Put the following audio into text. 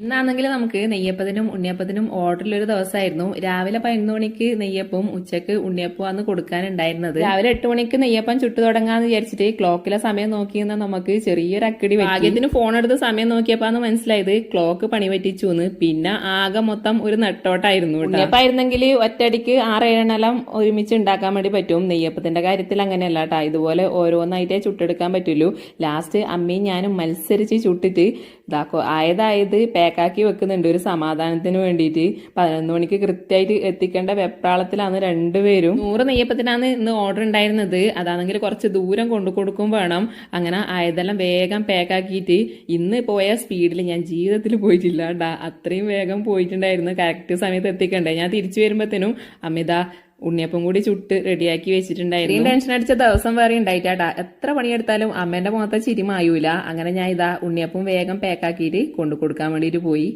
ഇന്നാണെങ്കിൽ നമുക്ക് നെയ്യപ്പത്തിനും ഉണ്ണിയപ്പത്തിനും ഓർഡറിലൊരു ദിവസമായിരുന്നു രാവിലെ പതിനൊന്ന് മണിക്ക് നെയ്യപ്പവും ഉച്ചയ്ക്ക് ഉണ്ണിയപ്പമാണ് കൊടുക്കാനുണ്ടായിരുന്നത്. രാവിലെ എട്ട് മണിക്ക് നെയ്യപ്പം ചുട്ടു തുടങ്ങാന്ന് വിചാരിച്ചിട്ട് ക്ലോക്കിലെ സമയം നോക്കി നിന്നാ നമുക്ക് ചെറിയൊരു അക്കടി ആദ്യത്തിന് ഫോൺ എടുത്ത് സമയം നോക്കിയപ്പോന്ന് മനസ്സിലായത് ക്ലോക്ക് പണി പറ്റിച്ചു എന്ന് പിന്നെ ആകെ മൊത്തം ഒരു നെട്ടോട്ടായിരുന്നു ഉണ്ണിയപ്പായിരുന്നെങ്കിൽ ഒറ്റയടിക്ക് ഏഴെണ്ണം ഒരുമിച്ച് ഉണ്ടാക്കാൻ വേണ്ടി പറ്റും. നെയ്യപ്പത്തിന്റെ കാര്യത്തിൽ അങ്ങനെയല്ല കേട്ടാ. ഇതുപോലെ ഓരോന്നായിട്ടേ ചുട്ടെടുക്കാൻ പറ്റുള്ളൂ. ലാസ്റ്റ് അമ്മയും ഞാനും മത്സരിച്ച് ചുട്ടിട്ട് ഇതാക്കോ ആയതായത് പാക്കാക്കി വെക്കുന്നുണ്ട്. ഒരു സമാധാനത്തിന് വേണ്ടിയിട്ട് പതിനൊന്ന് മണിക്ക് കൃത്യമായിട്ട് എത്തിക്കേണ്ട വെപ്രാളത്തിലാണ് രണ്ടുപേരും. നൂറ് നെയ്യപ്പത്തിനാണ് ഇന്ന് ഓർഡർ ഉണ്ടായിരുന്നത്. അതാണെങ്കിൽ കുറച്ച് ദൂരം കൊണ്ടു കൊടുക്കും വേണം. അങ്ങനെ ആയതെല്ലാം വേഗം പാക്കാക്കിയിട്ട് ഇന്ന് പോയ സ്പീഡിൽ ഞാൻ ജീവിതത്തിൽ പോയിട്ടില്ല അത്രയും വേഗം പോയിട്ടുണ്ടായിരുന്നു. കറക്റ്റ് സമയത്ത് എത്തിക്കണ്ടേ? ഞാൻ തിരിച്ചു വരുമ്പോഴത്തേനും അമിത ഉണ്ണിയപ്പം കൂടി ചുട്ട് റെഡിയാക്കി വെച്ചിട്ടുണ്ടായിരുന്നു. ടെൻഷൻ അടിച്ച ദിവസം വേറെ ഉണ്ടായിട്ടാ എത്ര പണിയെടുത്താലും അമ്മേന്റെ മുഖത്തെ ചിരി മായൂല. അങ്ങനെ ഞാൻ ഇതാ ഉണ്ണിയപ്പം വേഗം പാക്കാക്കിയിട്ട് കൊണ്ടു കൊടുക്കാൻ വേണ്ടിയിട്ട് പോയി.